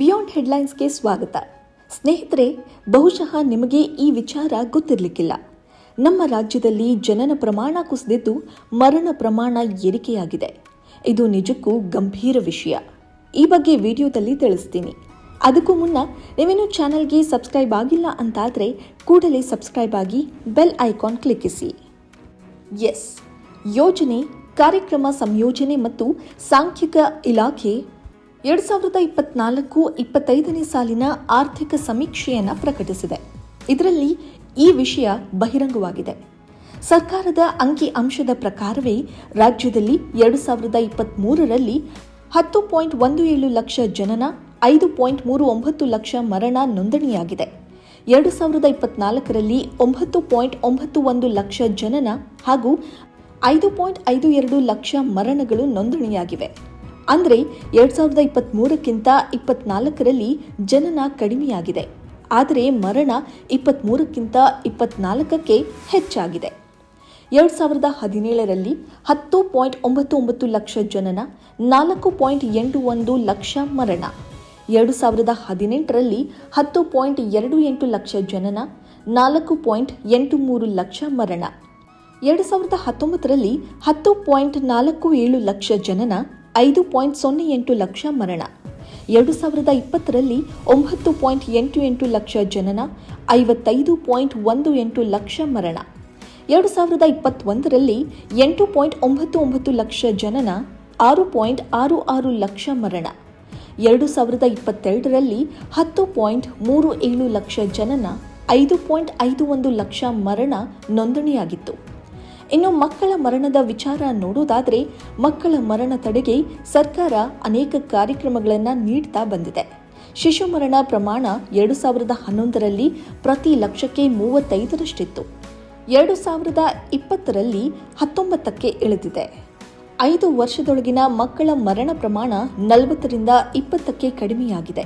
Beyond ಹೆಡ್ಲೈನ್ಸ್ಗೆ ಸ್ವಾಗತ. ಸ್ನೇಹಿತರೆ, ಬಹುಶಃ ನಿಮಗೆ ಈ ವಿಚಾರ ಗೊತ್ತಿರಲಿಕ್ಕಿಲ್ಲ. ನಮ್ಮ ರಾಜ್ಯದಲ್ಲಿ ಜನನ ಪ್ರಮಾಣ ಕುಸಿದಿದ್ದು ಮರಣ ಪ್ರಮಾಣ ಏರಿಕೆಯಾಗಿದೆ. ಇದು ನಿಜಕ್ಕೂ ಗಂಭೀರ ವಿಷಯ. ಈ ಬಗ್ಗೆ ವಿಡಿಯೋದಲ್ಲಿ ತಿಳಿಸ್ತೀನಿ. ಅದಕ್ಕೂ ಮುನ್ನ ನೀವೇನು ಚಾನಲ್ಗೆ ಸಬ್ಸ್ಕ್ರೈಬ್ ಆಗಿಲ್ಲ ಅಂತಾದರೆ ಕೂಡಲೇ ಸಬ್ಸ್ಕ್ರೈಬ್ ಆಗಿ ಬೆಲ್ ಐಕಾನ್ ಕ್ಲಿಕ್ಕಿಸಿ. ಎಸ್, ಯೋಜನೆ, ಕಾರ್ಯಕ್ರಮ ಸಂಯೋಜನೆ ಮತ್ತು ಸಾಂಖ್ಯಿಕ ಇಲಾಖೆ ಎರಡು ಸಾವಿರದ ಇಪ್ಪತ್ನಾಲ್ಕು ಇಪ್ಪತ್ತೈದನೇ ಸಾಲಿನ ಆರ್ಥಿಕ ಸಮೀಕ್ಷೆಯನ್ನು ಪ್ರಕಟಿಸಿದೆ. ಇದರಲ್ಲಿ ಈ ವಿಷಯ ಬಹಿರಂಗವಾಗಿದೆ. ಸರ್ಕಾರದ ಅಂಕಿ ಅಂಶದ ಪ್ರಕಾರವೇ ರಾಜ್ಯದಲ್ಲಿ ಎರಡು ಸಾವಿರದ ಇಪ್ಪತ್ತ್ಮೂರರಲ್ಲಿ ಹತ್ತು ಪಾಯಿಂಟ್ ಒಂದು ಏಳು ಲಕ್ಷ ಜನನ, ಐದು ಪಾಯಿಂಟ್ ಮೂರು ಒಂಬತ್ತು ಲಕ್ಷ ಮರಣ ನೋಂದಣಿಯಾಗಿದೆ. ಎರಡು ಸಾವಿರದ ಇಪ್ಪತ್ನಾಲ್ಕರಲ್ಲಿ ಒಂಬತ್ತು ಪಾಯಿಂಟ್ ಒಂಬತ್ತು ಒಂದು ಲಕ್ಷ ಜನನ ಹಾಗೂ ಐದು ಪಾಯಿಂಟ್ ಐದು ಎರಡು ಲಕ್ಷ ಮರಣಗಳು ನೋಂದಣಿಯಾಗಿವೆ. ಅಂದರೆ ಎರಡು ಸಾವಿರದ ಇಪ್ಪತ್ತ್ಮೂರಕ್ಕಿಂತ ಇಪ್ಪತ್ನಾಲ್ಕರಲ್ಲಿ ಜನನ ಕಡಿಮೆಯಾಗಿದೆ. ಆದರೆ ಮರಣ ಇಪ್ಪತ್ತ್ಮೂರಕ್ಕಿಂತ ಇಪ್ಪತ್ನಾಲ್ಕಕ್ಕೆ ಹೆಚ್ಚಾಗಿದೆ. ಎರಡು ಸಾವಿರದ ಹದಿನೇಳರಲ್ಲಿ ಹತ್ತು ಪಾಯಿಂಟ್ ಒಂಬತ್ತು ಒಂಬತ್ತು ಲಕ್ಷ ಜನನ, ನಾಲ್ಕು ಪಾಯಿಂಟ್ ಎಂಟು ಒಂದು ಲಕ್ಷ ಮರಣ. ಎರಡು ಸಾವಿರದ ಹದಿನೆಂಟರಲ್ಲಿ ಹತ್ತು ಪಾಯಿಂಟ್ ಎರಡು ಎಂಟು ಲಕ್ಷ ಜನನ, ನಾಲ್ಕು ಪಾಯಿಂಟ್ ಎಂಟು ಮೂರು ಲಕ್ಷ ಮರಣ. ಎರಡು ಸಾವಿರದ ಹತ್ತೊಂಬತ್ತರಲ್ಲಿ ಹತ್ತು ಪಾಯಿಂಟ್ ನಾಲ್ಕು ಏಳು ಲಕ್ಷ ಜನನ ಐದು ಪಾಯಿಂಟ್ ಸೊನ್ನೆ ಎಂಟು ಲಕ್ಷ ಮರಣ. ಎರಡು ಸಾವಿರದ ಇಪ್ಪತ್ತರಲ್ಲಿ ಒಂಬತ್ತು ಪಾಯಿಂಟ್ ಎಂಟು ಎಂಟು ಲಕ್ಷ ಜನನ, ಐವತ್ತೈದು ಪಾಯಿಂಟ್ ಒಂದು ಎಂಟು ಲಕ್ಷ ಮರಣ. ಎರಡು ಸಾವಿರದ ಇಪ್ಪತ್ತೊಂದರಲ್ಲಿ ಎಂಟು ಪಾಯಿಂಟ್ ಒಂಬತ್ತು ಒಂಬತ್ತು ಲಕ್ಷ ಜನನ, ಆರು ಪಾಯಿಂಟ್ ಆರು ಆರು ಲಕ್ಷ ಮರಣ. ಎರಡು ಸಾವಿರದ ಇಪ್ಪತ್ತೆರಡರಲ್ಲಿ ಹತ್ತು ಪಾಯಿಂಟ್ ಮೂರು ಏಳು ಲಕ್ಷ ಜನನ, ಐದು ಪಾಯಿಂಟ್ ಐದು ಒಂದು ಲಕ್ಷ ಮರಣ ನೋಂದಣಿಯಾಗಿತ್ತು. ಇನ್ನು ಮಕ್ಕಳ ಮರಣದ ವಿಚಾರ ನೋಡೋದಾದರೆ ಮಕ್ಕಳ ಮರಣ ತಡೆಗೆ ಸರ್ಕಾರ ಅನೇಕ ಕಾರ್ಯಕ್ರಮಗಳನ್ನು ನೀಡ್ತಾ ಬಂದಿದೆ. ಶಿಶು ಮರಣ ಪ್ರಮಾಣ ಎರಡು ಸಾವಿರದ ಹನ್ನೊಂದರಲ್ಲಿ ಪ್ರತಿ ಲಕ್ಷಕ್ಕೆ ಮೂವತ್ತೈದರಷ್ಟಿತ್ತು. ಎರಡು ಸಾವಿರದ ಇಪ್ಪತ್ತರಲ್ಲಿ ಹತ್ತೊಂಬತ್ತಕ್ಕೆ ಇಳಿದಿದೆ. ಐದು ವರ್ಷದೊಳಗಿನ ಮಕ್ಕಳ ಮರಣ ಪ್ರಮಾಣ ನಲವತ್ತರಿಂದ ಇಪ್ಪತ್ತಕ್ಕೆ ಕಡಿಮೆಯಾಗಿದೆ.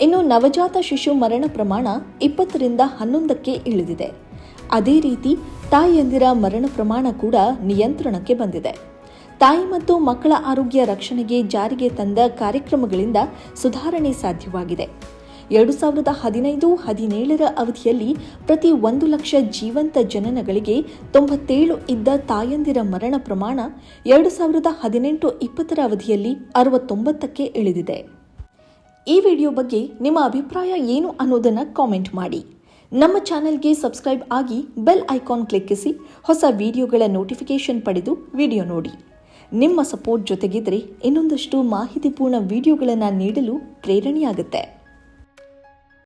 ಇನ್ನು ನವಜಾತ ಶಿಶು ಮರಣ ಪ್ರಮಾಣ ಇಪ್ಪತ್ತರಿಂದ ಹನ್ನೊಂದಕ್ಕೆ ಇಳಿದಿದೆ. ಅದೇ ರೀತಿ ತಾಯಿಯಂದಿರ ಮರಣ ಪ್ರಮಾಣ ಕೂಡ ನಿಯಂತ್ರಣಕ್ಕೆ ಬಂದಿದೆ. ತಾಯಿ ಮತ್ತು ಮಕ್ಕಳ ಆರೋಗ್ಯ ರಕ್ಷಣೆಗೆ ಜಾರಿಗೆ ತಂದ ಕಾರ್ಯಕ್ರಮಗಳಿಂದ ಸುಧಾರಣೆ ಸಾಧ್ಯವಾಗಿದೆ. ಎರಡು ಸಾವಿರದ ಹದಿನೈದು ಹದಿನೇಳರ ಅವಧಿಯಲ್ಲಿ ಪ್ರತಿ ಒಂದು ಲಕ್ಷ ಜೀವಂತ ಜನನಗಳಿಗೆ ತೊಂಬತ್ತೇಳು ಇದ್ದ ತಾಯಂದಿರ ಮರಣ ಪ್ರಮಾಣ ಎರಡು ಸಾವಿರದ ಹದಿನೆಂಟು ಇಪ್ಪತ್ತರ ಅವಧಿಯಲ್ಲಿ ಅರವತ್ತೊಂಬತ್ತಕ್ಕೆ ಇಳಿದಿದೆ. ಈ ವಿಡಿಯೋ ಬಗ್ಗೆ ನಿಮ್ಮ ಅಭಿಪ್ರಾಯ ಏನು ಅನ್ನೋದನ್ನು ಕಾಮೆಂಟ್ ಮಾಡಿ. ನಮ್ಮ ಚಾನೆಲ್ಗೆ ಸಬ್ಸ್ಕ್ರೈಬ್ ಆಗಿ ಬೆಲ್ ಐಕಾನ್ ಕ್ಲಿಕ್ಕಿಸಿ ಹೊಸ ವಿಡಿಯೋಗಳ ನೋಟಿಫಿಕೇಶನ್ ಪಡೆದು ವಿಡಿಯೋ ನೋಡಿ. ನಿಮ್ಮ ಸಪೋರ್ಟ್ ಜೊತೆಗಿದ್ರೆ ಇನ್ನೊಂದಷ್ಟು ಮಾಹಿತಿಪೂರ್ಣ ವಿಡಿಯೋಗಳನ್ನು ನೀಡಲು ಪ್ರೇರಣೆಯಾಗುತ್ತೆ.